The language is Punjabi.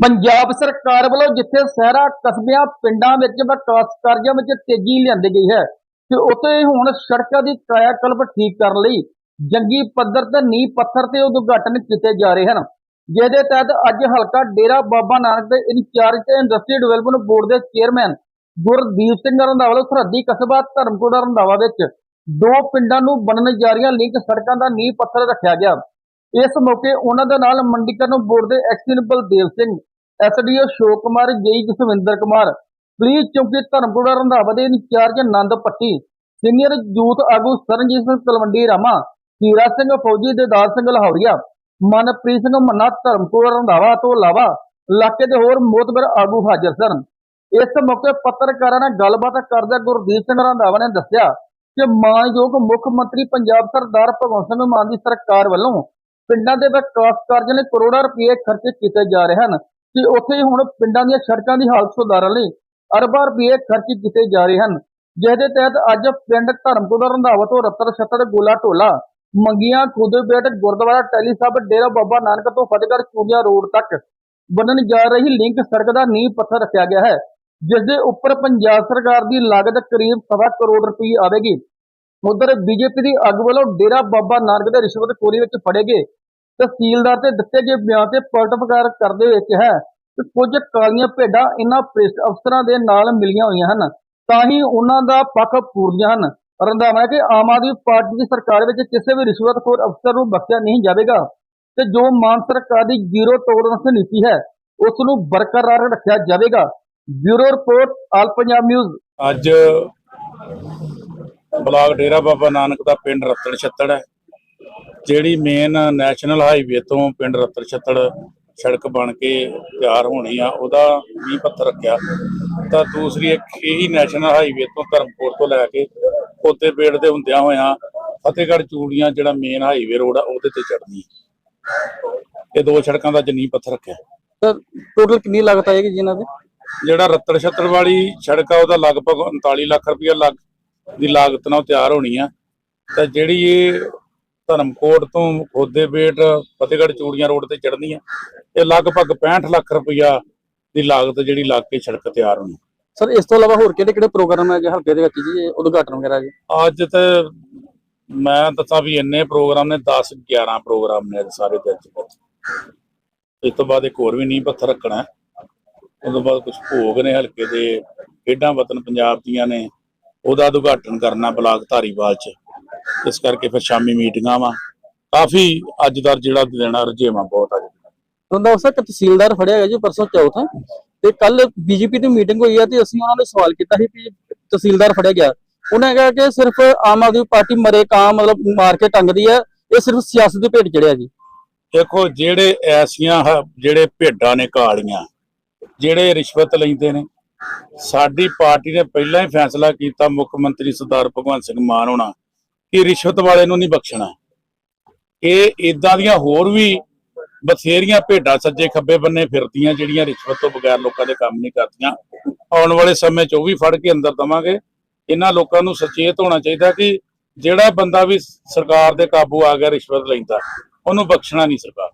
ਪੰਜਾਬ ਸਰਕਾਰ ਵੱਲੋਂ ਜਿੱਥੇ ਸ਼ਹਿਰਾਂ ਕਸਬਿਆਂ, ਪਿੰਡਾਂ ਵਿੱਚ ਵਿਕਾਸ ਕਾਰਜਾਂ ਵਿੱਚ ਤੇਜ਼ੀ ਲਿਆਂਦੀ ਗਈ ਹੈ, ਤੇ ਉੱਥੇ ਹੁਣ ਸੜਕਾਂ ਦੀ ਕਾਇਆ ਕਲਪ ਠੀਕ ਕਰਨ ਲਈ ਜੰਗੀ ਪੱਧਰ ਤੇ ਨੀਂਹ ਪੱਥਰ ਤੇ ਉਦਘਾਟਨ ਕੀਤੇ ਜਾ ਰਹੇ ਹਨ। ਜਿਹਦੇ ਤਹਿਤ ਅੱਜ ਹਲਕਾ ਡੇਰਾ ਬਾਬਾ ਨਾਨਕ ਦੇ ਇੰਚਾਰਜ ਤੇ ਇੰਡਸਟਰੀ ਡਿਵੈਲਪਮੈਂਟ ਬੋਰਡ ਦੇ ਚੇਅਰਮੈਨ ਗੁਰਦੀਪ ਸਿੰਘ ਰੰਧਾਵਾ ਸਰਹੱਦੀ ਕਸਬਾ ਧਰਮਕੋਟ ਰੰਧਾਵਾ ਵਿੱਚ ਦੋ ਪਿੰਡਾਂ ਨੂੰ ਬਣਨ ਜਾ ਰਹੀਆਂ ਲਿੰਕ ਸੜਕਾਂ ਦਾ ਨੀਂਹ ਪੱਥਰ ਰੱਖਿਆ ਗਿਆ। ਇਸ ਮੌਕੇ ਉਹਨਾਂ ਦੇ ਨਾਲ ਮੰਡੀਕਰਨ ਬੋਰਡ ਦੇ ਐਕਸੀਅਨ ਬਲਦੇਵ ਸਿੰਘ ਐਸਡੀਓ ਸ਼ੋਕ ਕੁਮਾਰ, ਜੇਈ ਜਸਵਿੰਦਰ ਕੁਮਾਰ, ਪੁਲਿਸ ਚੌਕੀ ਧਰਮਪੁਰਾ, ਰੰਧਾਵਾ ਦੇ incharge Anand Patti, senior youth ਆਗੂ ਸਰਨਜੀਤ ਸਿੰਘ ਤਲਵੰਡੀ ਰਾਮਾ, ਹੀਰਾ ਸਿੰਘ ਫੌਜੀ ਦੇ ਦਾਲ ਸਿੰਘ ਲਹੌਰੀਆ, ਮਨਪ੍ਰੀਤ ਸਿੰਘ ਮੰਨਾ ਧਰਮਪੁਰਾ, ਰੰਧਾਵਾ ਤੋਂ ਇਲਾਵਾ ਇਲਾਕੇ ਦੇ ਹੋਰ ਮੋਤਬਰ ਆਗੂ ਹਾਜ਼ਰ ਸਨ। ਇਸ ਮੌਕੇ ਪੱਤਰਕਾਰਾਂ ਨਾਲ ਗੱਲਬਾਤ ਕਰਦਿਆਂ ਗੁਰਦੀਪ ਸਿੰਘ ਰੰਧਾਵਾ ਨੇ ਦੱਸਿਆ ਕਿ ਮਾਨਯੋਗ ਮੁੱਖ ਮੰਤਰੀ ਪੰਜਾਬ ਸਰਦਾਰ ਭਗਵੰਤ ਸਿੰਘ ਮਾਨ ਦੀ ਸਰਕਾਰ ਵੱਲੋਂ ਪਿੰਡਾਂ ਦੇ ਵਿਕਾਸ ਕਾਰਜਾਂ ਲਈ ਕਰੋੜਾਂ ਰੁਪਏ ਖਰਚ ਕੀਤੇ ਜਾ ਰਹੇ ਹਨ। ਕਿ ਉੱਥੇ ਹੁਣ ਪਿੰਡਾਂ ਦੀਆਂ ਸੜਕਾਂ ਦੀ ਹਾਲਤ ਸੁਧਾਰਨ ਲਈ ਅਰਬਾਂ ਰੁਪਏ ਖਰਚ ਕੀਤੇ ਜਾ ਰਹੇ ਹਨ ਜਿਸ ਦੇ ਤਹਿਤ ਅੱਜ ਪਿੰਡ ਧਰਮਪੁਰ ਰੰਧਾਵਾ ਤੋਂ ਰਤਨ ਛੱਤਰ, ਗੋਲਾ ਢੋਲਾ ਮੰਗੀਆਂ ਖੁਦਬੇਟ ਗੁਰਦੁਆਰਾ, ਟੈਲੀ ਸਾਹਿਬ ਡੇਰਾ ਬਾਬਾ ਨਾਨਕ ਤੋਂ ਫਤਿਹਗੜ੍ਹ ਚੂੜੀਆਂ ਰੋਡ ਤੱਕ ਬਣਨ ਜਾ ਰਹੀ ਲਿੰਕ ਸੜਕ ਦਾ ਨੀਂਹ ਪੱਥਰ ਰੱਖਿਆ ਗਿਆ ਹੈ, ਜਿਸ ਦੇ ਉੱਪਰ ਪੰਜਾਬ ਸਰਕਾਰ ਦੀ ਲਾਗਤ ਕਰੀਬ ਸਵਾ ਕਰੋੜ ਰੁਪਏ ਆਵੇਗੀ। ਉਧਰ ਬੀਜੇਪੀ ਦੀ ਅੱਗ ਵੱਲੋਂ ਡੇਰਾ ਬਾਬਾ ਨਾਨਕ ਦੇ ਰਿਸ਼ਵਤਖੋਰੀ ਵਿੱਚ ਫੜੇ ਗਏ ਤਹਿਸੀਲਦਾਰ ਤੇ ਦਿੱਤੇ ਗਏ ਬਿਆਨ ਤੇ ਪਲਟਫਕਾਰ ਕਰਦੇ ਹੋਏ ਕਿਹਾ ਕਿ ਕੁਝ ਕਾਲੀਆਂ ਭੇਡਾਂ ਇਹਨਾਂ ਪ੍ਰਿਸ਼ਟ ਅਫਸਰਾਂ ਦੇ ਨਾਲ ਮਿਲੀਆਂ ਹੋਈਆਂ ਹਨ, ਤਾਂ ਹੀ ਉਹਨਾਂ ਦਾ ਪੱਖ ਪੂਰਦੀਆਂ ਹਨ। ਰੰਧਾਵਾ ਕਿ ਆਮ ਆਦਮੀ ਪਾਰਟੀ ਦੀ ਸਰਕਾਰ ਵਿੱਚ ਕਿਸੇ ਵੀ ਰਿਸ਼ਵਤਖੋਰ ਅਫਸਰ ਨੂੰ ਬਖਸ਼ਿਆ ਨਹੀਂ ਜਾਵੇਗਾ ਤੇ ਜੋ ਮਾਨ ਸਰਕਾਰ ਦੀ ਜ਼ੀਰੋ ਟੋਲਰੈਂਸ ਨੀਤੀ ਹੈ ਉਸ ਨੂੰ ਬਰਕਰਾਰ ਰੱਖਿਆ ਜਾਵੇਗਾ। Bureau report, all Punjab news. ਅੱਜ ਬਲਾਕ ਡੇਰਾ ਬਾਬਾ ਨਾਨਕ ਦਾ ਪਿੰਡ ਰਤਨ ਛੱਤੜ ਹੈ। ਜਿਹੜੀ ਮੇਨ ਨੈਸ਼ਨਲ ਹਾਈਵੇ ਤੋਂ ਪਿੰਡ ਰਤਨ ਛੱਤੜ ਸੜਕ ਬਣ ਕੇ ਤਿਆਰ ਹੋਣੀ ਆ ਉਹਦਾ ਵੀ ਪੱਥਰ ਰੱਖਿਆ। ਤਾਂ ਦੂਸਰੀ ਇੱਕ ਇਹੀ ਨੈਸ਼ਨਲ ਹਾਈਵੇ ਤੋਂ ਧਰਮਪੁਰ ਤੋਂ ਲੈ ਕੇ ਪੋਤੇ ਪੇੜ ਦੇ ਹੁੰਦਿਆਂ ਹੋਇਆਂ ਫਤਿਹਗੜ੍ਹ ਚੂੜੀਆਂ ਜਿਹੜਾ ਮੇਨ ਹਾਈਵੇ ਰੋਡ ਆ ਉਹਦੇ ਤੇ ਚੜਨੀ ਇਹ ਦੋ ਸੜਕਾਂ ਦਾ ਜਨੀ ਪੱਥਰ ਰੱਖਿਆ। ਸਰ ਟੋਟਲ ਕਿੰਨੀ ਲਾਗਤ ਆਏਗੀ ਜੀ ਇਹਨਾਂ ਦੀ? ਜਿਹੜਾ ਰੱਤੜ ਛੱਤਰ ਵਾਲੀ ਸੜਕ ਆ ਉਹਦਾ ਲਗਭਗ 39 ਲੱਖ ਰੁਪਇਆ ਲੱਗ ਦੀ ਲਾਗਤ ਨਾਲ ਤਿਆਰ ਹੋਣੀ ਆ। ਤੇ ਜਿਹੜੀ ਇਹ ਧਰਮਕੋਟ ਤੋਂ ਖੋਦੇਬੇਟ ਫਤਿਹਗੜ੍ਹ ਚੂੜੀਆਂ ਰੋਡ ਤੇ ਚੜਨੀ ਆ ਇਹ ਲਗਭਗ 65 ਲੱਖ ਰੁਪਇਆ ਦੀ ਲਾਗਤ ਜਿਹੜੀ ਲੱਗ ਕੇ ਸੜਕ ਤਿਆਰ ਹੋਣੀ। ਸਰ ਇਸ ਤੋਂ ਇਲਾਵਾ ਹੋਰ ਕਿਹੜੇ ਕਿਹੜੇ ਪ੍ਰੋਗਰਾਮ ਹੈ ਜੀ ਹਲਕੇ ਦੇ ਵਿੱਚ ਜੀ? ਉਦਘਾਟਨ ਵਗੈਰਾ ਜੀ? ਅੱਜ ਤੇ ਮੈਂ ਦੱਸਾਂ ਵੀ ਇੰਨੇ ਪ੍ਰੋਗਰਾਮ ਨੇ 10 11 ਪ੍ਰੋਗਰਾਮ ਨੇ ਸਾਰੇ ਦਿਨ ਚ ਇਸ ਤੋਂ ਬਾਅਦ ਇੱਕ ਹੋਰ ਵੀ ਨੀਂਹ ਪੱਥਰ ਰੱਖਣਾ। ਉਸ ਤੋਂ ਬਾਅਦ ਕੁਝ ਭੋਗ ਨੇ ਹਲਕੇ ਦੇ ਖੇਡਾਂ ਵਤਨ ਪੰਜਾਬ ਦੀਆਂ ਨੇ। ਉਹਦਾ ਉਦਘਾਟਨ ਕਰਨਾ ਬਲਾਕ ਧਾਰੀਵਾਲ ਚ। ਇਸ ਕਰਕੇ ਫਿਰ ਸ਼ਾਮੀ ਮੀਟਿੰਗਾਂ ਵਾ। ਕਾਫੀ ਅੱਜ ਦਾ ਜਿਹੜਾ ਆ ਰਜੇਵਾ ਬਹੁਤ ਅੱਜ ਰੰਦਾ ਉਸਾ ਤਹਿਸੀਲਦਾਰ ਫੜਿਆ ਗਿਆ ਜੀ ਪਰਸੋਂ ਚੌਥ ਤੇ ਕੱਲ ਬੀਜੇਪੀ ਦੀ ਮੀਟਿੰਗ ਹੋਈ ਹੈ ਤੇ ਅਸੀਂ ਉਹਨਾਂ ਨੂੰ ਸਵਾਲ ਕੀਤਾ ਸੀ ਕਿ ਤਹਿਸੀਲਦਾਰ ਫੜਿਆ ਗਿਆ। ਉਹਨੇ ਕਿਹਾ ਕਿ ਸਿਰਫ ਆਮ ਆਦਮੀ ਪਾਰਟੀ ਮਰੇ ਕਾਂ ਮਤਲਬ ਮਾਰ ਕੇ ਟੰਗਦੀ ਹੈ ਇਹ ਸਿਰਫ ਸਿਆਸਤ ਦੇ ਭੇਟ ਚੜਿਆ ਜੀ। ਦੇਖੋ ਜਿਹੜੇ ਐਸੀਆਂ ਜਿਹੜੇ ਭੇਡਾਂ ਨੇ ਕਾਲੀਆਂ ਜਿਹੜੇ ਰਿਸ਼ਵਤ ਲੈਂਦੇ ਨੇ ਸਾਡੀ ਪਾਰਟੀ ਨੇ ਪਹਿਲਾਂ ਹੀ ਫੈਸਲਾ ਕੀਤਾ ਮੁੱਖ ਮੰਤਰੀ ਸਰਦਾਰ ਭਗਵੰਤ ਸਿੰਘ ਮਾਨ ਹੋਣਾ। ਕਿ ਰਿਸ਼ਵਤ ਵਾਲੇ ਨੂੰ ਨਹੀਂ ਬਖਸ਼ਣਾ। ਇਹ ਇਦਾਂ ਦੀਆਂ ਹੋਰ ਵੀ ਬਥੇਰੀਆਂ ਭੇਡਾਂ ਸੱਜੇ ਖੱਬੇ ਬੰਨੇ ਫਿਰਦੀਆਂ, ਜਿਹੜੀਆਂ ਰਿਸ਼ਵਤ ਤੋਂ ਬਗੈਰ ਲੋਕਾਂ ਦੇ ਕੰਮ ਨਹੀਂ ਕਰਦੀਆਂ। ਆਉਣ ਵਾਲੇ ਸਮੇਂ 'ਚ ਉਹ ਵੀ ਫੜ ਕੇ ਅੰਦਰ ਦਵਾਂਗੇ। ਇਹਨਾਂ ਲੋਕਾਂ ਨੂੰ ਸੁਚੇਤ ਹੋਣਾ ਚਾਹੀਦਾ ਕਿ ਜਿਹੜਾ ਬੰਦਾ ਵੀ ਸਰਕਾਰ ਦੇ ਕਾਬੂ ਆ ਗਿਆ, ਰਿਸ਼ਵਤ ਲੈਂਦਾ, ਉਹਨੂੰ ਬਖਸ਼ਣਾ ਨਹੀਂ ਸਰਕਾਰ।